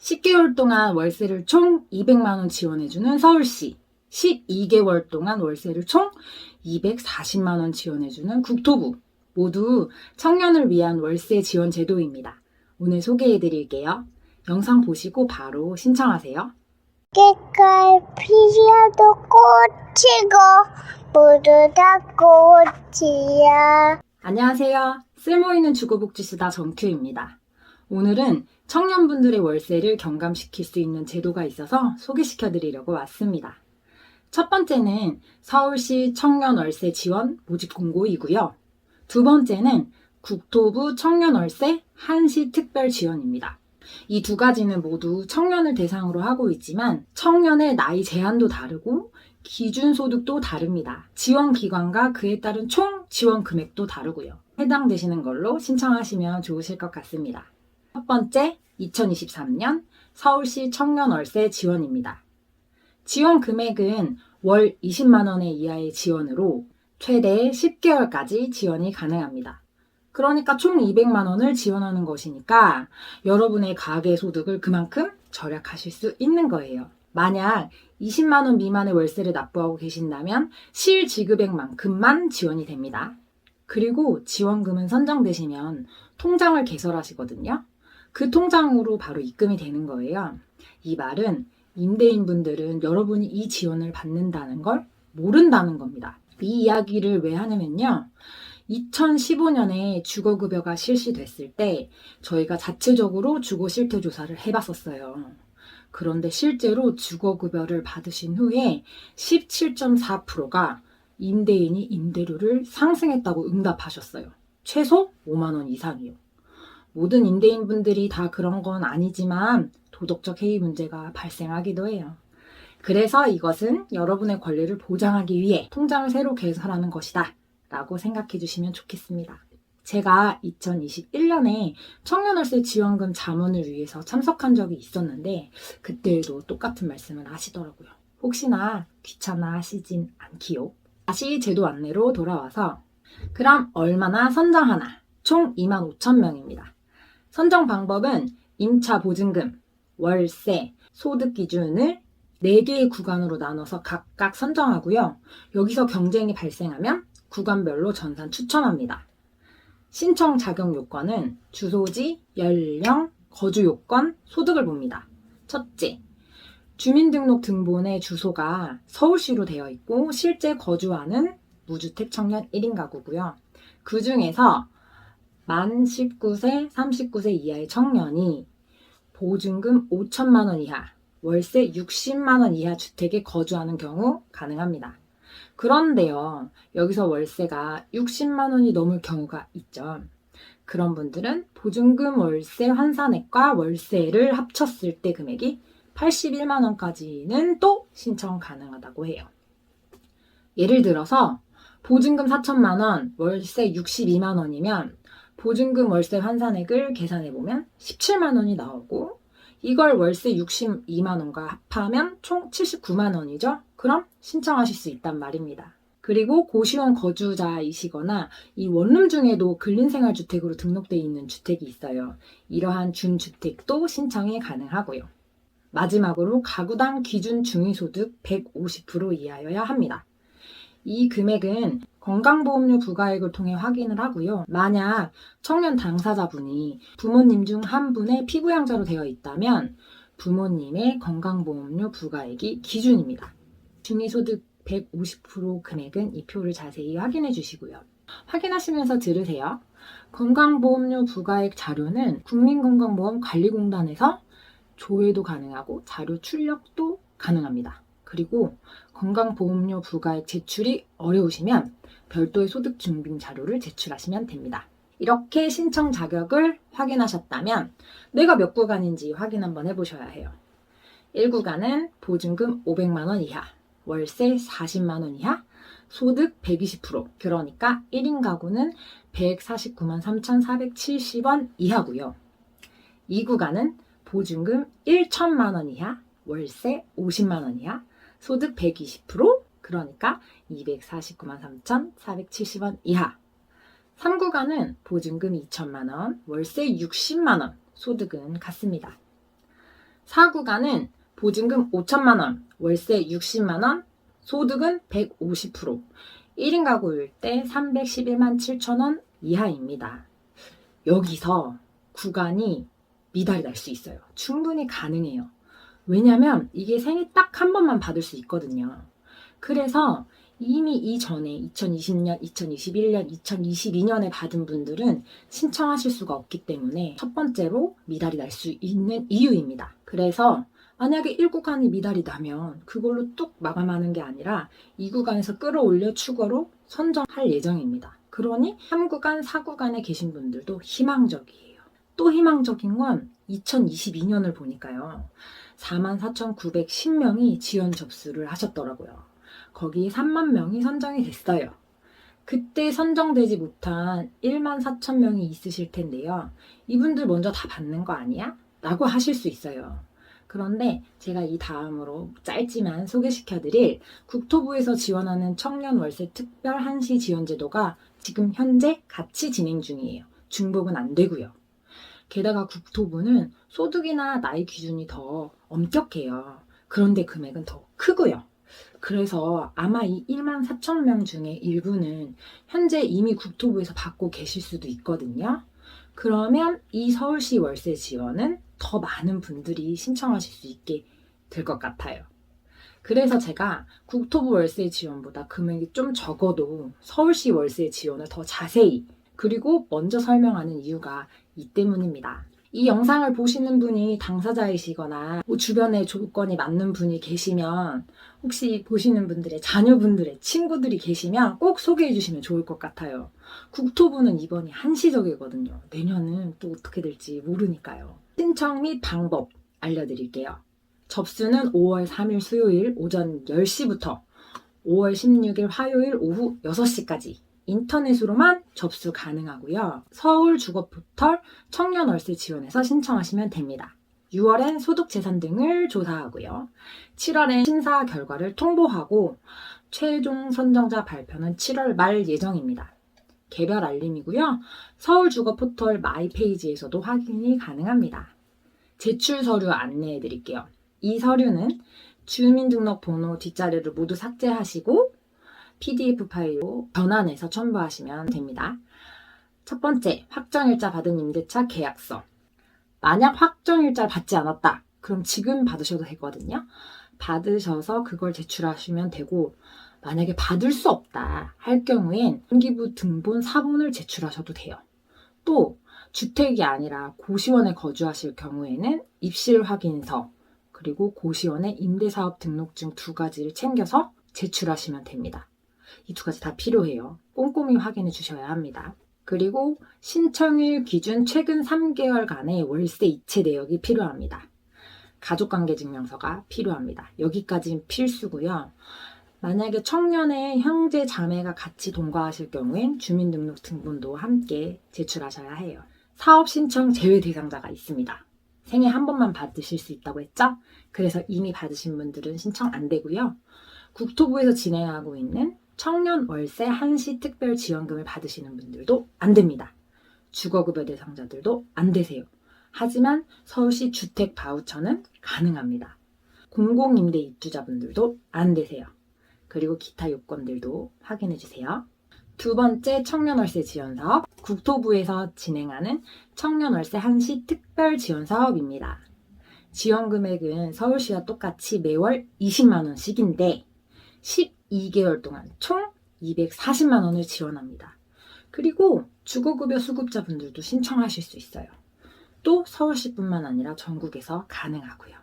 10개월 동안 월세를 총 200만원 지원해주는 서울시, 12개월 동안 월세를 총 240만원 지원해주는 국토부, 모두 청년을 위한 월세 지원 제도입니다. 오늘 소개해 드릴게요. 영상 보시고 바로 신청하세요. 깨깔 피어도 꽃이고 모두 다 꽃이야. 안녕하세요. 쓸모있는 주거복지수다 정큐입니다. 오늘은 청년분들의 월세를 경감시킬 수 있는 제도가 있어서 소개시켜 드리려고 왔습니다. 첫 번째는 서울시 청년 월세 지원 모집 공고이고요. 두 번째는 국토부 청년 월세 한시 특별 지원입니다. 이 두 가지는 모두 청년을 대상으로 하고 있지만 청년의 나이 제한도 다르고 기준 소득도 다릅니다. 지원 기관과 그에 따른 총 지원 금액도 다르고요. 해당되시는 걸로 신청하시면 좋으실 것 같습니다. 첫 번째, 2023년 서울시 청년 월세 지원입니다. 지원 금액은 월 20만원의 이하의 지원으로 최대 10개월까지 지원이 가능합니다. 그러니까 총 200만원을 지원하는 것이니까 여러분의 가계 소득을 그만큼 절약하실 수 있는 거예요. 만약 20만원 미만의 월세를 납부하고 계신다면 실 지급액만큼만 지원이 됩니다. 그리고 지원금은 선정되시면 통장을 개설하시거든요. 그 통장으로 바로 입금이 되는 거예요. 이 말은 임대인분들은 여러분이 이 지원을 받는다는 걸 모른다는 겁니다. 이 이야기를 왜 하냐면요. 2015년에 주거급여가 실시됐을 때 저희가 자체적으로 주거 실태 조사를 해봤었어요. 그런데 실제로 주거급여를 받으신 후에 17.4%가 임대인이 임대료를 상승했다고 응답하셨어요. 최소 5만원 이상이요. 모든 임대인분들이 다 그런 건 아니지만 도덕적 해이 문제가 발생하기도 해요. 그래서 이것은 여러분의 권리를 보장하기 위해 통장을 새로 개설하는 것이다. 라고 생각해 주시면 좋겠습니다. 제가 2021년에 청년월세 지원금 자문을 위해서 참석한 적이 있었는데 그때에도 똑같은 말씀을 하시더라고요. 혹시나 귀찮아 하시진 않기요. 다시 제도 안내로 돌아와서 그럼 얼마나 선정하나? 총 2만 5천 명입니다. 선정 방법은 임차 보증금, 월세, 소득 기준을 4개의 구간으로 나눠서 각각 선정하고요. 여기서 경쟁이 발생하면 구간별로 전산 추첨합니다. 신청 자격 요건은 주소지, 연령, 거주 요건, 소득을 봅니다. 첫째, 주민등록 등본의 주소가 서울시로 되어 있고 실제 거주하는 무주택 청년 1인 가구고요. 그 중에서 만 19세, 39세 이하의 청년이 보증금 5천만 원 이하, 월세 60만 원 이하 주택에 거주하는 경우 가능합니다. 그런데요, 여기서 월세가 60만 원이 넘을 경우가 있죠. 그런 분들은 보증금 월세 환산액과 월세를 합쳤을 때 금액이 81만 원까지는 또 신청 가능하다고 해요. 예를 들어서 보증금 4천만 원, 월세 62만 원이면 보증금 월세 환산액을 계산해 보면 17만 원이 나오고 이걸 월세 62만 원과 합하면 총 79만 원이죠. 그럼 신청하실 수 있단 말입니다. 그리고 고시원 거주자이시거나 이 원룸 중에도 근린생활주택으로 등록되어 있는 주택이 있어요. 이러한 준주택도 신청이 가능하고요. 마지막으로 가구당 기준 중위소득 150% 이하여야 합니다. 이 금액은 건강보험료 부과액을 통해 확인을 하고요. 만약 청년 당사자분이 부모님 중 한 분의 피부양자로 되어 있다면 부모님의 건강보험료 부과액이 기준입니다. 중위소득 150% 금액은 이 표를 자세히 확인해 주시고요. 확인하시면서 들으세요. 건강보험료 부과액 자료는 국민건강보험 관리공단에서 조회도 가능하고 자료 출력도 가능합니다. 그리고 건강보험료 부과액 제출이 어려우시면 별도의 소득 증빙 자료를 제출하시면 됩니다. 이렇게 신청 자격을 확인하셨다면 내가 몇 구간인지 확인 한번 해보셔야 해요. 1구간은 보증금 500만원 이하, 월세 40만원 이하, 소득 120% 그러니까 1인 가구는 149만 3,470원 이하고요. 2구간은 보증금 1천만 원 이하, 월세 50만 원 이하, 소득 120% 그러니까 249만 3,470원 이하. 3구간은 보증금 2천만 원, 월세 60만 원, 소득은 같습니다. 4구간은 보증금 5천만 원, 월세 60만 원, 소득은 150%, 1인 가구일 때 311만 7천 원 이하입니다. 여기서 구간이 미달이 날 수 있어요. 충분히 가능해요. 왜냐면 이게 생애 딱한 번만 받을 수 있거든요. 그래서 이미 이전에 2020년, 2021년, 2022년에 받은 분들은 신청하실 수가 없기 때문에 첫 번째로 미달이 날 수 있는 이유입니다. 그래서 만약에 1구간이 미달이 나면 그걸로 뚝 마감하는 게 아니라 2구간에서 끌어올려 추가로 선정할 예정입니다. 그러니 3구간, 4구간에 계신 분들도 희망적이에요. 또 희망적인 건 2022년을 보니까요. 44,910명이 지원 접수를 하셨더라고요. 거기 3만 명이 선정이 됐어요. 그때 선정되지 못한 1만 4천 명이 있으실 텐데요. 이분들 먼저 다 받는 거 아니야? 라고 하실 수 있어요. 그런데 제가 이 다음으로 짧지만 소개시켜드릴 국토부에서 지원하는 청년 월세 특별 한시 지원 제도가 지금 현재 같이 진행 중이에요. 중복은 안 되고요. 게다가 국토부는 소득이나 나이 기준이 더 엄격해요. 그런데 금액은 더 크고요. 그래서 아마 이 1만 4천 명 중에 일부는 현재 이미 국토부에서 받고 계실 수도 있거든요. 그러면 이 서울시 월세 지원은 더 많은 분들이 신청하실 수 있게 될 것 같아요. 그래서 제가 국토부 월세 지원보다 금액이 좀 적어도 서울시 월세 지원을 더 자세히 그리고 먼저 설명하는 이유가 이 때문입니다. 이 영상을 보시는 분이 당사자이시거나 뭐 주변에 조건이 맞는 분이 계시면 혹시 보시는 분들의 자녀분들의 친구들이 계시면 꼭 소개해 주시면 좋을 것 같아요. 국토부는 이번이 한시적이거든요. 내년은 또 어떻게 될지 모르니까요. 신청 및 방법 알려드릴게요. 접수는 5월 3일 수요일 오전 10시부터 5월 16일 화요일 오후 6시까지 인터넷으로만 접수 가능하고요. 서울 주거포털 청년 월세 지원에서 신청하시면 됩니다. 6월엔 소득 재산 등을 조사하고요. 7월엔 심사 결과를 통보하고 최종 선정자 발표는 7월 말 예정입니다. 개별 알림이고요. 서울 주거 포털 마이 페이지에서도 확인이 가능합니다. 제출 서류 안내해 드릴게요. 이 서류는 주민등록번호 뒷자리를 모두 삭제하시고 PDF 파일로 변환해서 첨부하시면 됩니다. 첫 번째, 확정일자 받은 임대차 계약서. 만약 확정일자 받지 않았다. 그럼 지금 받으셔도 되거든요. 받으셔서 그걸 제출하시면 되고, 만약에 받을 수 없다 할 경우엔 등기부 등본 사본을 제출하셔도 돼요. 또 주택이 아니라 고시원에 거주하실 경우에는 입실 확인서 그리고 고시원의 임대사업 등록증 두 가지를 챙겨서 제출하시면 됩니다. 이 두 가지 다 필요해요. 꼼꼼히 확인해 주셔야 합니다. 그리고 신청일 기준 최근 3개월간의 월세 이체 내역이 필요합니다. 가족관계 증명서가 필요합니다. 여기까지는 필수고요. 만약에 청년의 형제 자매가 같이 동거하실 경우엔 주민등록등본도 함께 제출하셔야 해요. 사업 신청 제외 대상자가 있습니다. 생애 한 번만 받으실 수 있다고 했죠? 그래서 이미 받으신 분들은 신청 안 되고요. 국토부에서 진행하고 있는 청년 월세 한시 특별 지원금을 받으시는 분들도 안 됩니다. 주거급여 대상자들도 안 되세요. 하지만 서울시 주택 바우처는 가능합니다. 공공임대 입주자분들도 안 되세요. 그리고 기타 요건들도 확인해 주세요. 두 번째 청년월세 지원 사업, 국토부에서 진행하는 청년월세 한시 특별 지원 사업입니다. 지원 금액은 서울시와 똑같이 매월 20만 원씩인데 12개월 동안 총 240만 원을 지원합니다. 그리고 주거급여 수급자분들도 신청하실 수 있어요. 또 서울시뿐만 아니라 전국에서 가능하고요.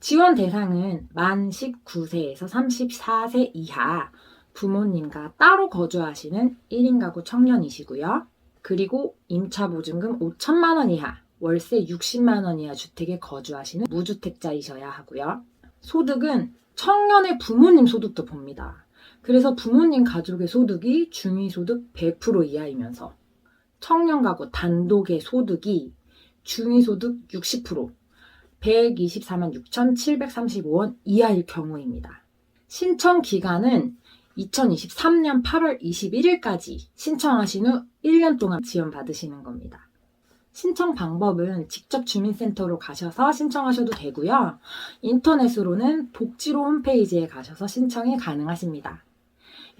지원 대상은 만 19세에서 34세 이하 부모님과 따로 거주하시는 1인 가구 청년이시고요. 그리고 임차 보증금 5천만 원 이하, 월세 60만 원 이하 주택에 거주하시는 무주택자이셔야 하고요. 소득은 청년의 부모님 소득도 봅니다. 그래서 부모님 가족의 소득이 중위소득 100% 이하이면서 청년 가구 단독의 소득이 중위소득 60%, 124만 6,735원 이하일 경우입니다. 신청 기간은 2023년 8월 21일까지 신청하신 후 1년 동안 지원받으시는 겁니다. 신청 방법은 직접 주민센터로 가셔서 신청하셔도 되고요. 인터넷으로는 복지로 홈페이지에 가셔서 신청이 가능하십니다.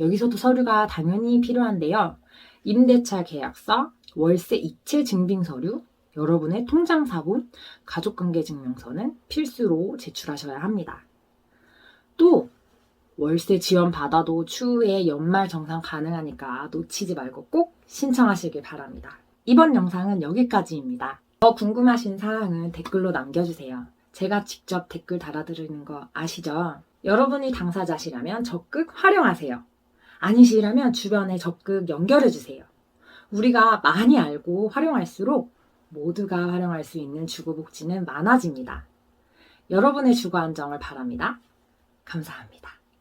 여기서도 서류가 당연히 필요한데요. 임대차 계약서, 월세 이체 증빙 서류, 여러분의 통장 사본, 가족관계 증명서는 필수로 제출하셔야 합니다. 또 월세 지원 받아도 추후에 연말 정산 가능하니까 놓치지 말고 꼭 신청하시길 바랍니다. 이번 영상은 여기까지입니다. 더 궁금하신 사항은 댓글로 남겨주세요. 제가 직접 댓글 달아드리는 거 아시죠? 여러분이 당사자시라면 적극 활용하세요. 아니시라면 주변에 적극 연결해주세요. 우리가 많이 알고 활용할수록 모두가 활용할 수 있는 주거복지는 많아집니다. 여러분의 주거 안정을 바랍니다. 감사합니다.